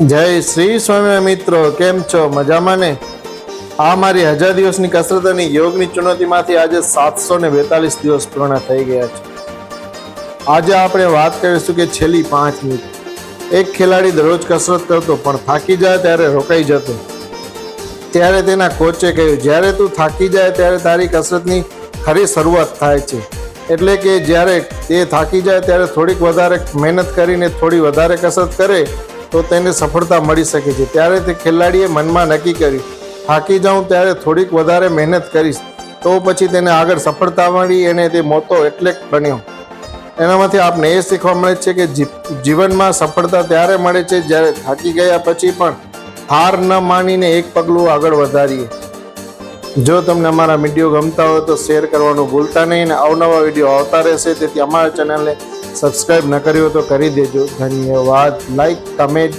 જય શ્રી સ્વામી મિત્રો, કેમ છો? મજામાં ને? આ મારી હજાર દિવસની કસરત અને યોગની ચુનૌતીમાંથી આજે સાતસો ને બેતાલીસ દિવસ પૂર્ણ થઈ ગયા છે. આજે આપણે વાત કરીશું કે છેલ્લી પાંચ મિનિટ. એક ખેલાડી દરરોજ કસરત કરતો પણ થાકી જાય ત્યારે રોકાઈ જતો. ત્યારે તેના કોચે કહ્યું, જ્યારે તું થાકી જાય ત્યારે તારી કસરતની ખરી શરૂઆત થાય છે. એટલે કે જ્યારે તે થાકી જાય ત્યારે થોડીક વધારે મહેનત કરીને થોડી વધારે કસરત કરે તો તેને સફળતા મળી શકે છે. ત્યારે તે ખેલાડીએ મનમાં નક્કી કર્યું, થાકી જાઉં ત્યારે થોડીક વધારે મહેનત કરીશ. તો પછી તેને આગળ સફળતા મળી અને તે મોટો એટલે બન્યો. એનામાંથી આપને એ શીખવા મળે છે કે જીવનમાં સફળતા ત્યારે મળે છે જ્યારે થાકી ગયા પછી પણ હાર ન માનીને એક પગલું આગળ વધારીએ. જો તમને અમારા વીડિયો ગમતા હોય તો શેર કરવાનું ભૂલતા નહીં અને અવનવા વીડિયો આવતા રહેશે. તેથી અમારા ચેનલને સબસ્ક્રાઇબ ન કર્યો તો કરી દેજો. ધન્યવાદ. Like comment